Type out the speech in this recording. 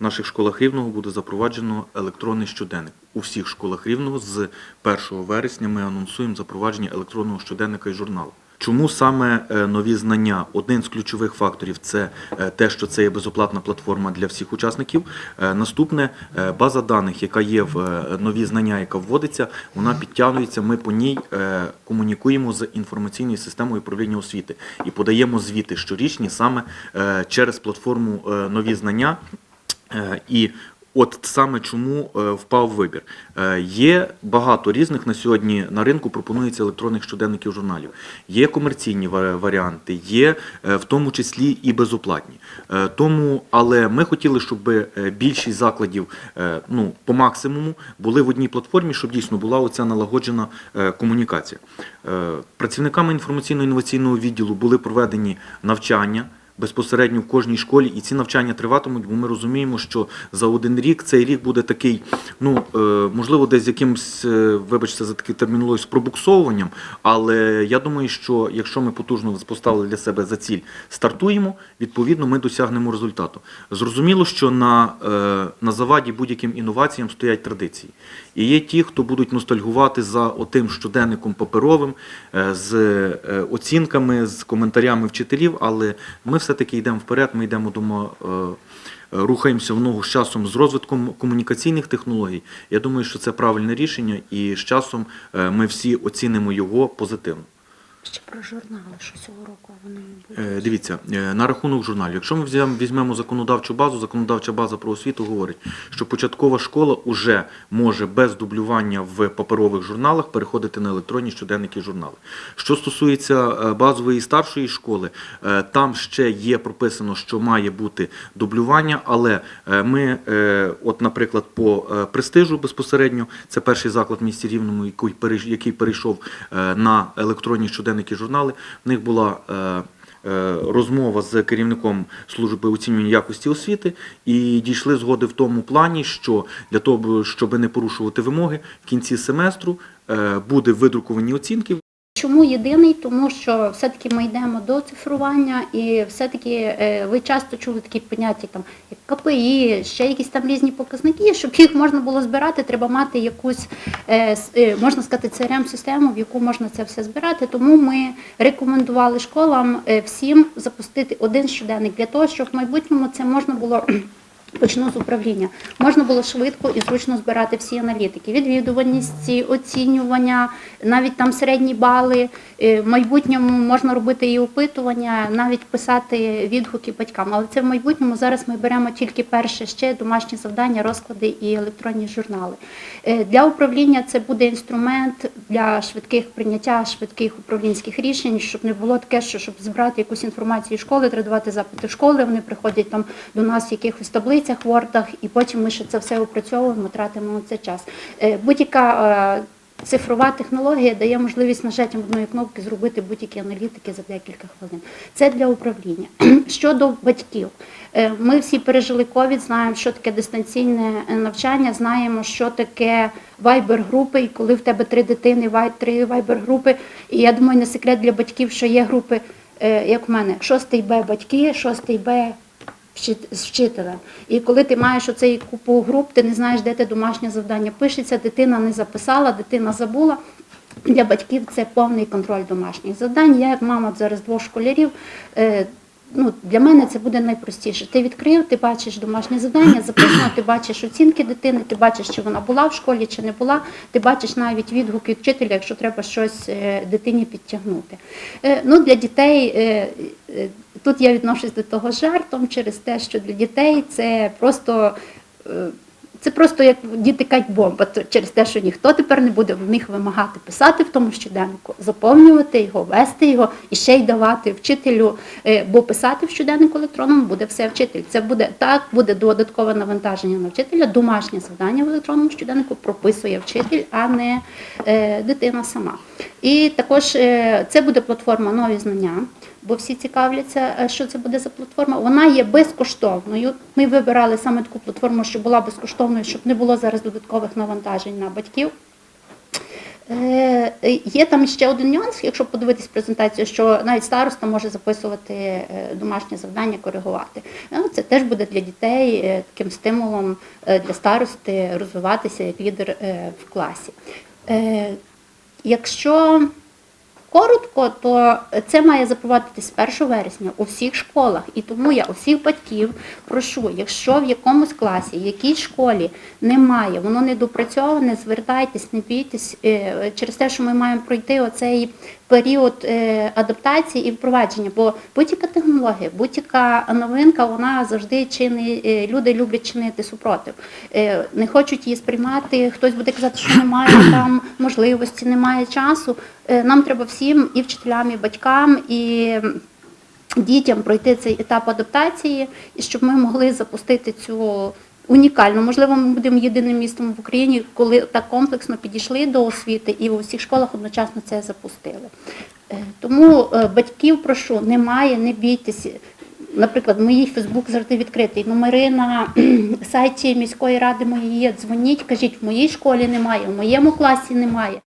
В наших школах Рівного буде запроваджено електронний щоденник. У всіх школах Рівного з 1 вересня ми анонсуємо запровадження електронного щоденника і журналу. Чому саме е, нові знання? Один з ключових факторів це е, те, що це є безоплатна платформа для всіх учасників. Е, Наступне база даних, яка є в нові знання, яка вводиться, вона підтягується. Ми по ній комунікуємо з інформаційною системою управління освіти і подаємо звіти щорічні саме через платформу нові знання. Е, І от саме чому е, впав вибір. Е, Є багато різних на сьогодні на ринку пропонується електронних щоденників журналів. Є комерційні варіанти, є в тому числі і безоплатні. Тому, але ми хотіли, щоб більшість закладів ну, по максимуму були в одній платформі, щоб дійсно була оця налагоджена комунікація. Працівниками інформаційно-інноваційного відділу були проведені навчання безпосередньо в кожній школі, і ці навчання триватимуть, бо ми розуміємо, що за один рік цей рік буде такий, ну е, можливо, десь з якимсь, е, вибачте за таку термінологію, з пробуксовуванням. Але я думаю, що якщо ми потужно поставили для себе за ціль, стартуємо, відповідно, ми досягнемо результату. Зрозуміло, що на, е, на заваді будь-яким інноваціям стоять традиції. І є ті, хто будуть ностальгувати за отим щоденником паперовим, з оцінками, з коментарями вчителів, але ми все-таки йдемо вперед, ми йдемо думаю, е, е, рухаємося в ногу з часом з розвитком комунікаційних технологій. Я думаю, що це правильне рішення, і з часом е, ми всі оцінимо його позитивно. Ще про журнали, що цього року вони будуть. Е, Дивіться, е, на рахунок журналів. Якщо ми візьмемо законодавчу базу, законодавча база про освіту говорить, що початкова школа вже може без дублювання в паперових журналах переходити на електронні щоденники і журнали. Що стосується е, базової і старшої школи, там ще є прописано, що має бути дублювання, але ми, от, наприклад, по престижу безпосередньо, це перший заклад в місті Рівному, який перейш- перейшов на електронні щоденники і журнали. В них була е, е, розмова з керівником служби оцінювання якості освіти і дійшли згоди в тому плані, що для того, щоб не порушувати вимоги, в кінці семестру е, буде видруковані оцінки. Чому єдиний? Тому що все-таки ми йдемо до цифрування, і все-таки е, ви часто чули такі поняття, там як КПІ, ще якісь там різні показники. Щоб їх можна було збирати, треба мати якусь е, е, можна сказати, crm систему в яку можна це все збирати. Тому ми рекомендували школам всім запустити один щоденник для того, щоб в майбутньому це можна було. Почну з управління. Можна було швидко і зручно збирати всі аналітики, відвідуваності, оцінювання, навіть там середні бали. Е, В майбутньому можна робити і опитування, навіть писати відгуки батькам. Але це в майбутньому зараз ми беремо тільки перше ще домашні завдання, розклади і електронні журнали. Е, Для управління це буде інструмент для швидких прийняття швидких управлінських рішень, щоб не було таке, що щоб збирати якусь інформацію школи, треба давати запити школи. Вони приходять там до нас якихось таблицях, вордах, і потім ми ще це все опрацьовуємо, тратимо це час. Е, Будь-яка е, цифрова технологія дає можливість нажаттям одної кнопки зробити будь-які аналітики за декілька хвилин. Це для управління. Щодо батьків, Е, ми всі пережили ковід, знаємо, що таке дистанційне навчання, знаємо, що таке вайбер-групи, і коли в тебе три дитини, три вайбер-групи. І я думаю, не секрет для батьків, що є групи, як в мене, шостий Б батьки, шостий Б вчит- з вчителем. І коли ти маєш оцей купу груп, ти не знаєш, де те домашнє завдання пишеться, дитина не записала, дитина забула. Для батьків це повний контроль домашніх завдань. Я, як мама зараз двох школярів, е, ну, для мене це буде найпростіше. Ти відкрив, ти бачиш домашнє завдання, записано, ти бачиш оцінки дитини, ти бачиш, чи вона була в школі, чи не була. Ти бачиш навіть відгуки вчителя, якщо треба щось е, дитині підтягнути. Е, Ну, для дітей е, тут я відношусь до того жартом через те, що для дітей це просто. Це просто як діти кать бомба через те, що ніхто тепер не буде в них вимагати писати в тому щоденнику, заповнювати його, вести його і ще й давати вчителю. Е, Бо писати в щоденнику електронному буде все вчитель. Це буде так, буде додаткове навантаження на вчителя. Домашнє завдання в електронному щоденнику прописує вчитель, а не е, дитина сама. І також е, це буде платформа нові знання бо всі цікавляться, е, що це буде за платформа. Вона є безкоштовною. Ми вибирали саме таку платформу, щоб була безкоштовною, щоб не було зараз додаткових навантажень на батьків. Е, е, Є там ще один нюанс, якщо подивитись презентацію, що навіть староста може записувати домашнє завдання, коригувати. Це теж буде для дітей таким стимулом для старости розвиватися як лідер в класі. Якщо коротко, то це має запровадитись 1 вересня у всіх школах. І тому я усіх батьків прошу, якщо в якомусь класі, в якійсь школі немає, воно не допрацьоване, звертайтесь, не бійтесь е, через те, що ми маємо пройти оцей період е, адаптації і впровадження. Бо будь-яка технологія, будь-яка новинка, вона завжди чинить, е, люди люблять чинити супротив. Е, Не хочуть її сприймати, хтось буде казати, що немає там можливості, немає часу. Нам треба всім, і вчителям, і батькам, і дітям пройти цей етап адаптації, і щоб ми могли запустити цю унікальну. Можливо, ми будемо єдиним містом в Україні, коли так комплексно підійшли до освіти і в усіх школах одночасно це запустили. Е, Тому е, батьків прошу, немає, не бійтеся. Наприклад, мій Фейсбук завжди відкритий. Номери на сайті міської ради мої є. Дзвоніть, кажіть, в моїй школі немає, в моєму класі немає.